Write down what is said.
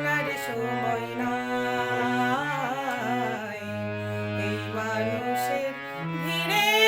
শোনার সময় নাই। এই মানুষের ভিড়ে